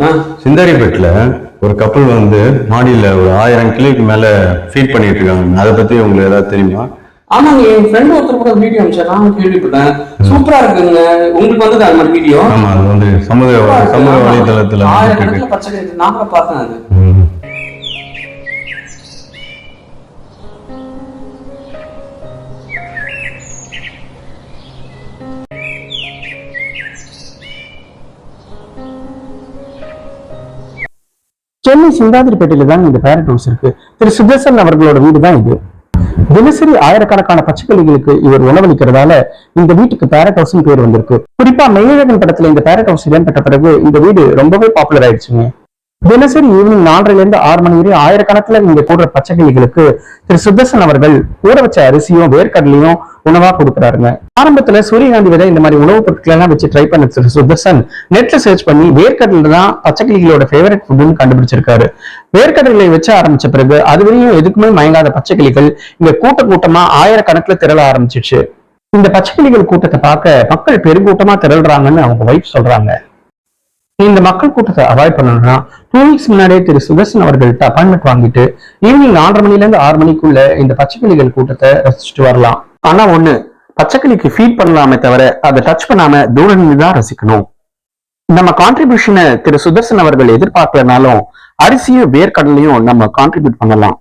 ஆ. சிந்தாரிப்பேட்டில் ஒரு கப்பல் வந்து மாடியில் ஒரு ஆயிரம் கிலோக்கு மேலே ஃபீட் பண்ணிட்டு இருக்காங்க. அதை பற்றி உங்களுக்கு ஏதாவது தெரியுமா? ஆமாங்க என் ஃப்ரெண்ட் ஒருத்தர் கூட வீடியோ அனுப்பிச்சா நான் கேள்விப்பட்டேன். சூப்பரா இருக்குங்க. உங்களுக்கு வந்தது அந்த மாதிரி வீடியோ ஆமாம் அது வந்து சமூக சமூக வலைதளத்தில் நான் பார்த்தேன் அது. சென்னை சிந்தாதிரிப்பேட்டையில தான் இந்த பேரட் ஹவுஸ் இருக்கு. திரு சுதர்சன் அவர்களோட வீடு தான் இது. தினசரி ஆயிரக்கணக்கான பச்சைக்கிளிகளுக்கு இவர் உணவளிக்கிறதால இந்த வீட்டுக்கு பேரட் ஹவுஸ் பேர் வந்திருக்கு. குறிப்பா மெய்யழகன் படத்துல இந்த பேரட் ஹவுஸ் இடம்பெற்ற பிறகு இந்த வீடு ரொம்பவே பாப்புலர் ஆயிடுச்சுங்க. தினசரி ஈவினிங் நாலரைல இருந்து ஆறு மணி வரை ஆயிரக்கணக்கில் நீங்க போடுற பச்சைக்கிளிகளுக்கு திரு சுதர்சன் அவர்கள் ஊற வச்ச அரிசியும் வேர்க்கடலையும் உணவா கொடுக்குறாருங்க. ஆரம்பத்துல சூரியகாந்தி விதை இந்த மாதிரி உணவுப் பொருட்கள் எல்லாம் வச்சு ட்ரை பண்ண திரு சுதர்சன் நெட்ல சர்ச் பண்ணி வேர்க்கடலை தான் பச்சைக்கிளிகளோட ஃபேவரட் ஃபுட்னு கண்டுபிடிச்சிருக்காரு. வேர்க்கடலை வச்சு ஆரம்பிச்ச பிறகு அது வரையும் எதுக்குமே மயங்காத பச்சைக்கிளிகள் இங்க கூட்ட கூட்டமா ஆயிரக்கணக்கில் திரள ஆரம்பிச்சிச்சு இந்த பச்சைக்கிளிகள் கூட்டத்தை பார்க்க மக்கள் பெருங்கூட்டமா திரள்றாங்கன்னு அவங்க ஒய்ஃப் சொல்றாங்க. இந்த மக்கள் கூட்டத்தை அவாய்ட் பண்ணணும்னா டூ வீக்ஸ் முன்னாடியே திரு சுதர்சன் அவர்கள்ட்ட அப்பாயின்மெண்ட் வாங்கிட்டு ஈவினிங் ஆறு மணில இருந்து ஆறு மணிக்குள்ள இந்த பச்சைக்கிளிகள் கூட்டத்தை ரசிச்சுட்டு வரலாம். ஆனா ஒண்ணு பச்சைக்கிளிக்கு ஃபீட் பண்ணலாமே தவிர அதை டச் பண்ணாம தூர நின்று தான் ரசிக்கணும். நம்ம கான்ட்ரிபியூஷனை திரு சுதர்சன் அவர்கள் எதிர்பார்க்கலனாலும் அரிசியும் வேர்க்கடலையும் நம்ம கான்ட்ரிபியூட் பண்ணலாம்.